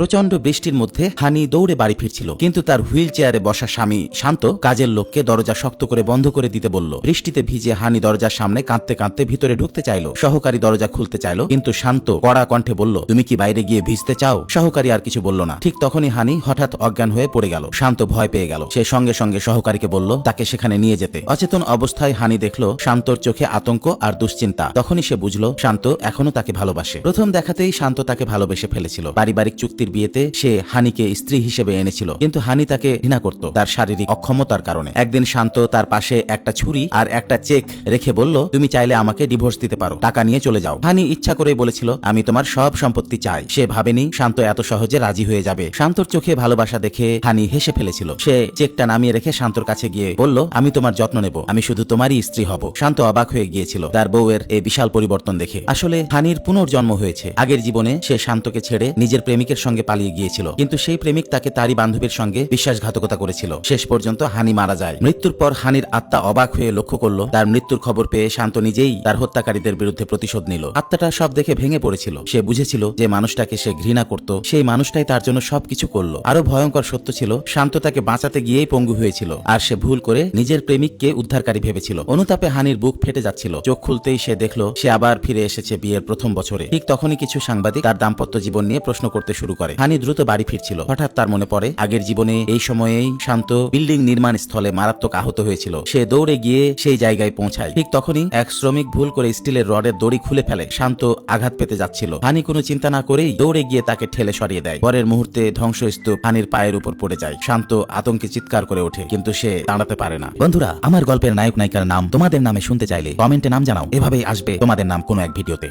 প্রচণ্ড বৃষ্টির মধ্যে হানি দৌড়ে বাড়ি ফিরছিল, কিন্তু তার হুইল চেয়ারে বসা স্বামী শান্ত, কাজের লোককে দরজা শক্ত করে বন্ধ করে দিতে বলল। বৃষ্টিতে ভিজে হানি দরজার সামনে কাঁদতে কাঁদতে ভিতরে ঢুকতে চাইলো। সহকারী দরজা খুলতে চাইলো, কিন্তু শান্ত কড়া কণ্ঠে বলল, তুমি কি বাইরে গিয়ে ভিজতে চাও? সহকারী আর কিছু বলল না। ঠিক তখনই হানি হঠাৎ অজ্ঞান হয়ে পড়ে গেল। শান্ত ভয় পেয়ে গেল। সে সঙ্গে সঙ্গে সহকারীকে বলল, তাকে সেখানে নিয়ে যেতে। অচেতন অবস্থায় হানি দেখল শান্তর চোখে আতঙ্ক আর দুশ্চিন্তা। তখনই সে বুঝলো, শান্ত এখনও তাকে ভালোবাসে। প্রথম দেখাতেই শান্ত তাকে ভালোবেসে ফেলেছিল। পারিবারিক চুক্তির বিয়েতে সে হানিকে স্ত্রী হিসেবে এনেছিল। কিন্তু হানি তাকে ঘৃণা করত তার শারীরিক অক্ষমতার কারণে। একদিন শান্ত তার পাশে একটা ছুরি আর একটা চেক রেখে বলল, তুমি চাইলে আমাকে ডিভোর্স দিতে পারো। টাকা নিয়ে চলে যাও। হানি ইচ্ছা করে বলেছিল, আমি তোমার সব সম্পত্তি চাই। সে ভাবেনি শান্ত এত সহজে রাজি হয়ে যাবে। শান্তর চোখে ভালোবাসা দেখে হানি হেসে ফেলেছিল। সে চেকটা নামিয়ে রেখে শান্তর কাছে গিয়ে বলল, আমি তোমার যত্ন নেব। আমি শুধু তোমারই স্ত্রী হব। শান্ত অবাক হয়ে গিয়েছিল তার বউয়ের এই বিশাল পরিবর্তন দেখে। আসলে হানির পুনর্জন্ম হয়েছে। আগের জীবনে সে শান্তকে ছেড়ে নিজের প্রেমিকের সঙ্গে পালিয়ে গিয়েছিল। কিন্তু সেই প্রেমিক তাকে তারই বান্ধবীর সঙ্গে বিশ্বাসঘাতকতা করেছিল। শেষ পর্যন্ত হানি মারা যায়। মৃত্যুর পর হানির আত্মা অবাক হয়ে লক্ষ্য করল, তার মৃত্যুর খবর পেয়ে শান্ত নিজেই তার হত্যাকারীদের বিরুদ্ধে প্রতিশোধ নিল। আত্মাটা সব দেখে ভেঙে পড়েছিল। সে বুঝেছিল যে মানুষটাকে সে ঘৃণা করত, সেই মানুষটাই তার জন্য সবকিছু করল। আরও ভয়ঙ্কর সত্য ছিল, শান্ত তাকে বাঁচাতে গিয়েই পঙ্গু হয়েছিল, আর সে ভুল করে নিজের প্রেমিককে উদ্ধারকারী ভেবেছিল। অনুতাপে হানির বুক ফেটে যাচ্ছিল। চোখ খুলতেই সে দেখল, সে আবার ফিরে এসেছে বিয়ের প্রথম বছরে। ঠিক তখনই কিছু সাংবাদিক তার দাম্পত্য জীবন নিয়ে প্রশ্ন করতে শুরু করে হানি দ্রুত বাড়ি ফিরছিল। হঠাৎ তার মনে পড়ে, আগের জীবনে এই সময়েই শান্ত বিল্ডিং নির্মাণ স্থলে মারাত্মক আহত হয়েছিল। সে দৌড়ে গিয়ে সেই জায়গায় পৌঁছায়। ঠিক তখনই এক শ্রমিক ভুল করে স্টিলের রডের দড়ি খুলে ফেলে। শান্ত আঘাত পেতে যাচ্ছিল। হানি কোনো চিন্তা না করেই দৌড়ে গিয়ে তাকে ঠেলে সরিয়ে দেয়। পরের মুহূর্তে ধ্বংসস্তূপ হানির পায়ের উপর পড়ে যায়। শান্ত আতঙ্কে চিৎকার করে ওঠে, কিন্তু সে দাঁড়াতে পারে না। বন্ধুরা, আমার গল্পের নায়ক নায়িকার নাম তোমাদের নামে শুনতে চাইলে কমেন্টে নাম জানাও। এভাবেই আসবে তোমাদের নাম কোনো এক ভিডিওতে।